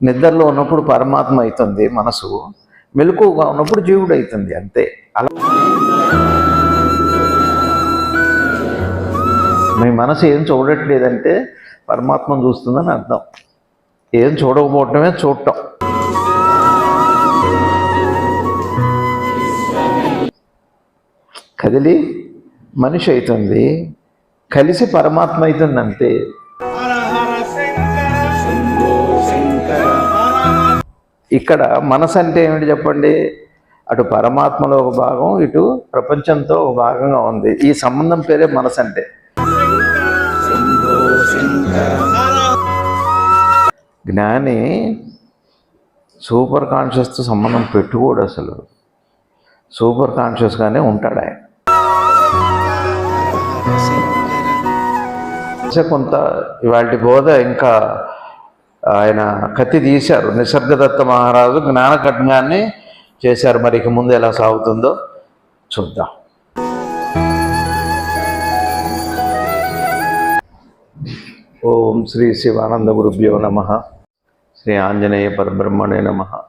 నిద్రలో ఉన్నప్పుడు పరమాత్మ అవుతుంది మనసు మెలకుగా ఉన్నప్పుడు జీవుడు అవుతుంది అంతే. అలా మీ మనసు ఏం చూడట్లేదంటే పరమాత్మను చూస్తుందని అర్థం. ఏం చూడకపోవటమే చూడటం. కదిలి మనిషి అవుతుంది కలిసి పరమాత్మ అవుతుంది అంతే ఇక్కడ మనసు అంటే ఏమిటి చెప్పండి? అటు పరమాత్మలో ఒక భాగం ఇటు ప్రపంచంతో ఒక భాగంగా ఉంది. ఈ సంబంధం పేరే మనసు అంటే జ్ఞాని సూపర్ కాన్షియస్తో సంబంధం పెట్టుకోడు అసలు. సూపర్ కాన్షియస్గానే ఉంటాడు ఆయన. కొంత ఇవాళ బోధ ఇంకా ఆయన కత్తి తీశారు. నిసర్గదత్త మహారాజు జ్ఞానకట్నాన్ని చేశారు. మరి ఇక ముందు ఎలా సాగుతుందో చూద్దాం. ఓం శ్రీ శివానంద గురుభ్యో నమ. శ్రీ ఆంజనేయ పరబ్రహ్మణే నమ.